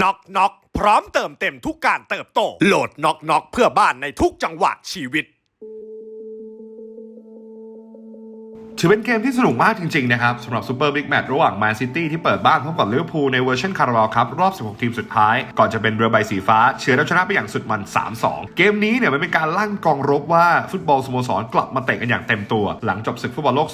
น็อกน็อกพร้อมเติมเต็มทุกการเติบโต โหลดน็อกน็อกเพื่อบ้านในทุกจังหวะชีวิต ถือเป็นเกมที่สนุกมากจริง ๆ นะครับสำหรับซูเปอร์บิ๊กแมตช์ระหว่างแมนซิตี้ที่เปิดบ้านพบกับลิเวอร์พูลในเวอร์ชันคาราบาลครับรอบ 16 ทีมสุดท้าย ก่อนจะเป็นเรือใบสีฟ้า เฉือนเอาชนะไปอย่างสุดมัน 3-2 เกมนี้เนี่ยมันเป็นการลั่นกองรบว่าฟุตบอลสโมสรกลับมาเตะกันอย่างเต็มตัว หลังจบศึกฟุตบอลโลก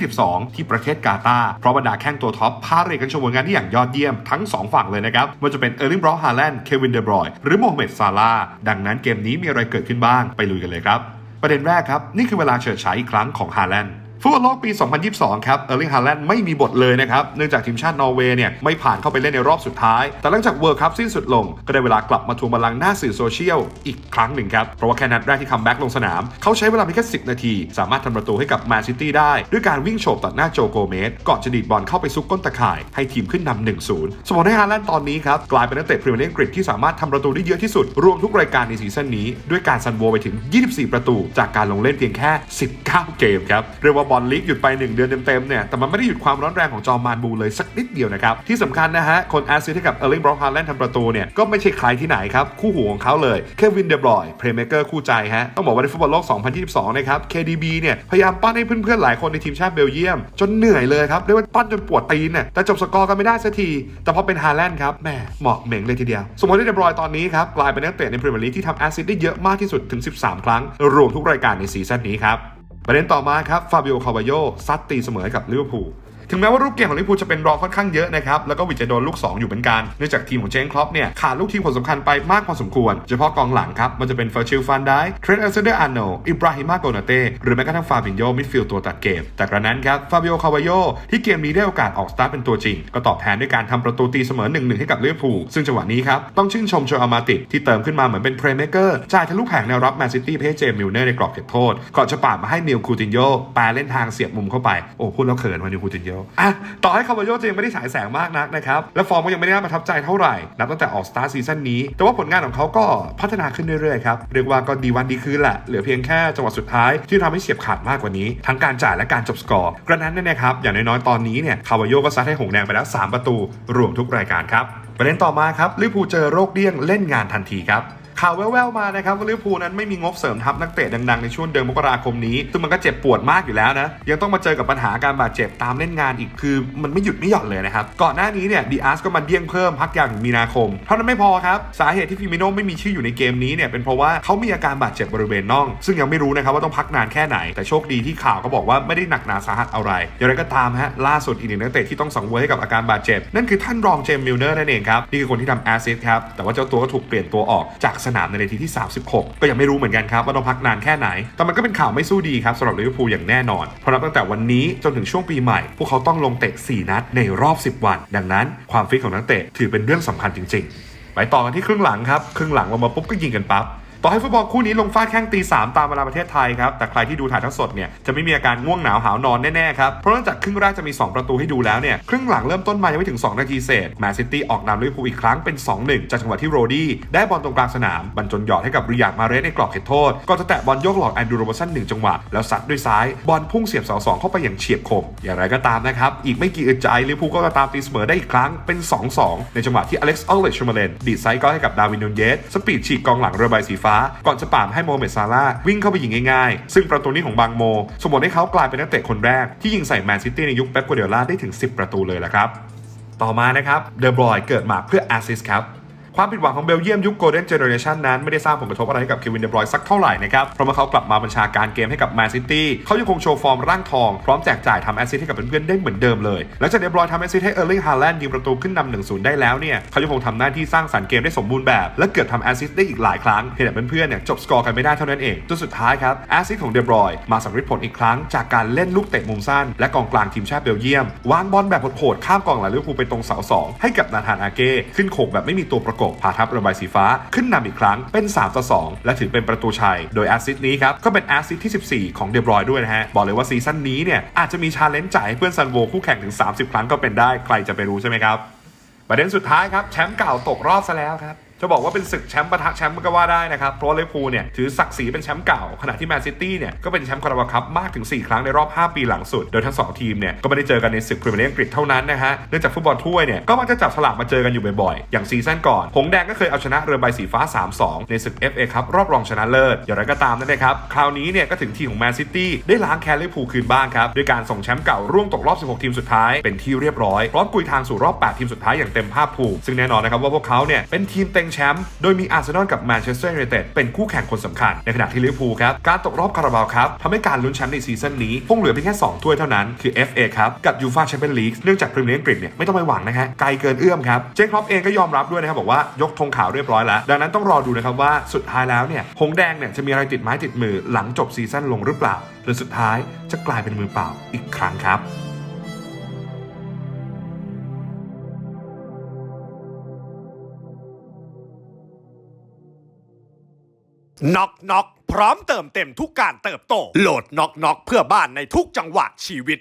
2022 ที่ประเทศกาตาร์เพราะบรรดาแข้งตัวท็อปพาเรกันโชว์ผลงานที่อย่างยอดเยี่ยมทั้งสองฝั่งเลยนะครับม่ว่าจะเป็นเออร์ลิงบรอฮาแลนด์เควินเดบรอยหรือโมฮัมเหม็ดซาลาดังนั้นเกมนี้มีอะไรเกิดขึ้นบ้างไปลุยกันเลยครับประเด็นแรกครับนี่คือเวลาเฉิดฉายอีกครั้งของฮาแลนด์ ฟุตบอลโลกปี 2022 ครับ เออร์ลิงฮาแลนด์ไม่มีบทเลยนะครับ เนื่องจากทีมชาตินอร์เวย์เนี่ยไม่ผ่านเข้าไปเล่นในรอบสุดท้าย แต่หลังจากเวิร์คัพสิ้นสุดลง ก็ได้เวลากลับมาทวงบัลลังหน้าสื่อโซเชียลอีกครั้งหนึ่งครับ เพราะว่าแค่นัดแรกที่คัมแบ็กลงสนาม เขาใช้เวลาเพียงแค่ 10 นาที สามารถทำประตูให้กับแมนซิตี้ได้ ด้วยการวิ่งโฉบตัดหน้าโจโกเมสก่อนจะดีดบอลเข้าไปซุกก้นตะข่าย ให้ทีมขึ้นนำ1-0สมมติให้ฮาแลนด์ตอนนี้ครับกลายเป็นนักเตะพรีเมียร์ลีกอังกฤษที่สามารถทำประตูได้เยอะที่สุดรวมทุกรายการในซีซั่นนี้ด้วยการซันโวไปถึง 24 ประตู จากการลงเล่นเพียงแค่ 19 เกมครับเรียกว่าบอลลีกหยุดไป 1 เดือนเต็มๆเนี่ยแต่มันไม่ได้หยุดความร้อนแรงของจอมมานบูเลยสักนิดเดียวนะครับที่สำคัญนะฮะคนแอสซิสต์ให้กับเออร์ลิงบรอกฮาแลนด์ทำประตูเนี่ยก็ไม่ใช่ใครที่ไหนครับคู่หูของเขาเลยเควินเดบรอยเพลย์เมเกอร์คู่ใจฮะต้องบอกว่าในฟุตบอลโลก 2022 นะครับ KDB เนี่ยพยายามปั้นให้เพื่อนๆหลายคนในทีมชาติเบลเยียม จนเหนื่อยเลยครับเรียกว่าปั้นจนปวดตีนเนี่ยแต่จบสกอร์กันไม่ได้สักที แต่พอเป็นฮาแลนด์ครับแหมเหมาะเหม่งเลยทีเดียว สมมติเดบรอยตอนนี้ครับกลายเป็นนักเตะในพรีเมียร์ลีกที่ทำแอสซิสต์ได้เยอะมากที่สุดถึง 13 ครั้ง รวมทุกรายการในซีซั่นนี้ครับ ประเด็นต่อมาครับฟาบิโอคาบาโยซัดตีเสมอให้กับลิเวอร์พูล ถึงแม้ว่ารูปเกมของลิเวอร์พูลจะเป็นรองค่อนข้างเยอะนะครับแล้วก็วิจะโดนลูก 2 อยู่เหมือนกันเนื่องจากทีมของเจนครอปเนี่ยขาดลูกทีมคนสำคัญไปมากพอสมควรเฉพาะกองหลังครับมันจะเป็นเฟอร์ชิลฟันได้เทรนต์อัลเซเดอร์อาร์โนอิบราฮิมาโกนาเต้หรือแม้กระทั่งฟาบินโยมิดฟิลด์ตัวตัดเกม แต่กระนั้นครับฟาบิโอคาบาโยที่เกมนี้ได้โอกาสออกสตาร์ทเป็นตัวจริง ก็ตอบแทนด้วยการทำประตูตีเสมอ1-1ให้กับลิเวอร์พูลซึ่งจังหวะนี้ครับต้องชื่นชมโจอามาติดที่เติมขึ้นมาเหมือนเป็นเพลย์เมเกอร์จ่ายทะลุแผงแนวรับแมนซิตี้ไปให้เจมิลเนอร์ในกรอบเขตโทษก่อนจะปาดมาให้นิวคูตินโยแปรเล่นทางเสียบมุมเข้าไปโอ้พูดแล้วเขินว่านิวคูตินโยอะต่อให้คาบาโยจะยังไม่ได้ฉายแสงมากนักนะครับ และฟอร์มก็ยังไม่ได้น่าประทับใจเท่าไหร่ นับตั้งแต่ออกสตาร์ซีซั่นนี้ แต่ว่าผลงานของเขาก็พัฒนาขึ้นเรื่อยๆครับ เรียกว่าก็ดีวันดีคืนแหละ เหลือเพียงแค่จังหวะสุดท้ายที่ทำให้เฉียบขาดมากกว่านี้ ทั้งการจ่ายและการจบสกอร์ กระนั้นเนี่ยนะครับ อย่างน้อยๆ ตอนนี้เนี่ย คาวาโยก็ซัดให้หงแดงไปแล้ว 3 ประตู รวมทุกรายการครับประเด็นต่อมาครับลิเวอร์พูเจอโรคเดี้ยงเล่นงานทันทีครับ ข่าวแว่วๆมานะครับว่าลิเวอร์พูลนั้นไม่มีงบเสริมทัพนักเตะดังๆในช่วงเดือนมกราคมนี้ซึ่งมันก็เจ็บปวดมากอยู่แล้วนะยังต้องมาเจอกับปัญหาการบาดเจ็บตามเล่นงานอีกคือ มันไม่หยุดไม่หย่อนเลยนะครับก่อนหน้านี้เนี่ยดีอาร์สก็มาเดี้ยงเพิ่มพักอย่างมีนาคมเท่านั้นไม่พอครับสาเหตุที่ฟิมิโนไม่มีชื่ออยู่ในเกมนี้เนี่ยเป็นเพราะว่าเขามีอาการบาดเจ็บบริเวณน่อง ซึ่งยังไม่รู้นะครับว่าต้องพักนานแค่ไหน แต่โชคดีที่ข่าวก็บอกว่าไม่ได้หนักหนาสาหัสอะไรอย่างไรก็ตามฮะล่าสุดอีกหนึ่งนักเตะที่ต้องสังเวยให้กับอาการบาดเจ็บนั่นคือท่านรองเจมส์มิลเนอร์นั่นเองครับนี่คือคนที่ทำแอสซิสครับแต่ว่าเจ้าตัวก็ถูกเปลี่ยนตัวออกจากสนามในนาทีที่ 36 ก็ยังไม่รู้เหมือนกันครับว่าต้องพักนานแค่ไหน แต่มันก็เป็นข่าวไม่สู้ดีครับสำหรับลิเวอร์พูลอย่างแน่นอน เพราะนับตั้งแต่วันนี้จนถึงช่วงปีใหม่ พวกเขาต้องลงเตะ 4 นัดในรอบ 10 วัน ดังนั้นความฟิตของนักเตะถือเป็นเรื่องสำคัญจริง ๆ ไปต่อกันที่ครึ่งหลังครับ ครึ่งหลังลงมาปุ๊บก็ยิงกันปั๊บ ต่อให้ฟุตบอลคู่นี้ลงฟาดแข้งตี3ตามเวลาประเทศไทยครับ แต่ใครที่ดูถ่ายทอดสดเนี่ยจะไม่มีอาการง่วงหนาวหาวนอนแน่ๆครับ เพราะนอกจากครึ่งแรกจะมี 2 ประตูให้ดูแล้วเนี่ยครึ่งหลังเริ่มต้นมายังไม่ถึง 2 นาทีเศษแมนซิตี้ออกนำลิเวอร์พูลอีกครั้งเป็น 2-1 จากจังหวะที่โรดี้ได้บอลตรงกลางสนามบรรจนหยอดให้กับริยาดมาเรสในกรอบเขตโทษก่อนจะแตะบอลโยกหลอกแอนดูโรบสันหนึ่งจังหวะแล้วซัดด้วยซ้ายบอลพุ่งเสียบเสาสองเข้าไปอย่างเฉียบคม อย่างไรก็ตามนะครับอีกไม่กี่อึดใจลิเวอร์พูลก็ตามตีเสมอได้อีกครั้งเป็น 2-2 ในจังหวะที่อเล็กซ์ออลเลชมาเลนดีดไซด์ก็ให้กับดาวินนูนเยสสปีดฉีกกองหลังเรือใบสีฟ้าก่อนจะปาดให้โมเมดซาลาวิ่งเข้าไปยิงง่ายๆ ซึ่งประตูนี้ของบางโมสมบูรณ์ให้เขากลายเป็นนักเตะคนแรกที่ยิงใส่แมนซิตี้ในยุคเป๊ปกัวเดล่าได้ถึง 10 ประตูเลยละครับ ต่อมานะครับเดอบรอยเกิดมาเพื่อแอสซิสครับ ความผิดหวังของเบลเยียมยุคโกลเด้นเจเนอเรชันนั้นไม่ได้สร้างผลกระทบอะไรให้กับเควินเดบรอยสักเท่าไหร่นะครับ เพราะเมื่อเขากลับมาบัญชาการเกมให้กับแมนซิตี้เขายังคงโชว์ฟอร์มร่างทอง พร้อมแจกจ่ายทำแอสซิสต์ให้กับเพื่อนๆได้เหมือนเดิมเลยหลังจากเดบรอยทำแอสซิสต์ให้เออร์ลิงฮาแลนด์ยิงประตูขึ้นนำหนึ่งศูนย์ได้แล้วเนี่ยเขายังคงทำหน้าที่สร้างสรรค์เกมได้สมบูรณ์แบบ และเกือบทำแอสซิสต์ได้อีกหลายครั้งเพียงแต่เพื่อนๆเนี่ยจบสกอร์กันไม่ได้เท่านั้นเองจนสุดท้ายครับแอสซิสต์ของเดบรอยมาสำเร็จผลอีกครั้งจากการเล่นลูกเตะมุมสั้นและกองกลางทีมชาติเบลเยียมวางบอลแบบโหดๆข้ามกองหลังลิเวอร์พูลไปตรงเสาสองให้กับนาธานอาเก้ขึ้นโขกแบบไม่มีตัวประกบพาทัพระบายสีฟ้าขึ้นนำอีกครั้งเป็น 3 ต่อ 2 และถือเป็นประตูชัย โดยแอสซิสนี้ครับ ก็เป็นแอสซิสที่ 14 ของเดบรอยด้วยนะฮะ บอกเลยว่าซีซั่นนี้เนี่ย อาจจะมีชาเลนจ์จ่ายให้เพื่อนซันโวคู่แข่งถึง 30 ครั้งก็เป็นได้ใครจะไปรู้ใช่ไหมครับ ประเด็นสุดท้ายครับแชมป์เก่าตกรอบซะแล้วครับ จะบอกว่าเป็นศึกแชมป์ปะทะแชมป์ก็ว่าได้นะครับ เพราะว่าลิเวอร์พูลเนี่ยถือศักดิ์ศรีเป็นแชมป์เก่า ขณะที่แมนซิตี้เนี่ยก็เป็นแชมป์คาราบาคัพมากถึง 4 ครั้งในรอบ 5 ปีหลังสุด โดยทั้ง 2 ทีมเนี่ยก็ไม่ได้เจอกันในศึกพรีเมียร์ลีกอังกฤษเท่านั้นนะฮะ เนื่องจากฟุตบอลถ้วยเนี่ยก็มักจะจับสลากมาเจอกันอยู่บ่อยๆ อย่างซีซั่นก่อน หงแดงก็เคยเอาชนะเรือใบสีฟ้า 3-2 ในศึก FA ครับรอบรองชนะเลิศ อย่างไรก็ตามนั่นนะครับ คราวนี้เนี่ยก็ถึงทีมของแมนซิตี้ได้ล้างแค้นลิเวอร์พูลคืนบ้างครับด้วยการส่งแชมป์เก่าร่วงตกรอบ 16 ทีมสุดท้ายเป็นที่เรียบร้อยพร้อมกุยทางสู่รอบ 8 ทีมสุดท้ายอย่างเต็มภาคภูมิซึ่งแน่นอนนะครับว่าพวกเขาเนี่ยเป็นทีมเต็งแชมป์โดยมีอาร์เซนอลกับแมนเชสเตอร์ยูไนเต็ดเป็นคู่แข่งคนสำคัญ ในขณะที่ลิเวอร์พูลครับการตกรอบคาราบาวครับทำให้การลุ้นแชมป์ในซีซั่นนี้คงเหลือเพียงแค่ 2 ถ้วยเท่านั้น คือ FA ครับกับยูฟาแชมเปี้ยนลีกเนื่องจากพรีเมียร์ลีกอังกฤษเนี่ยไม่ต้องไปหวังนะฮะไกลเกินเอื้อมครับเจคครอปเองก็ยอมรับด้วยนะครับบอกว่ายกธงขาวเรียบร้อยแล้ว ดังนั้นต้องรอดูนะครับว่าสุดท้ายแล้วเนี่ยหงแดงเนี่ยจะมีอะไรติดไม้ติดมือหลังจบซีซั่นลงหรือเปล่าหรือสุดท้ายจะกลายเป็นมือเปล่าอีกครั้งครับ น็อกน็อกพร้อมเติมเต็มทุกการเติบโต โหลดน็อกน็อกเพื่อบ้านในทุกจังหวะชีวิต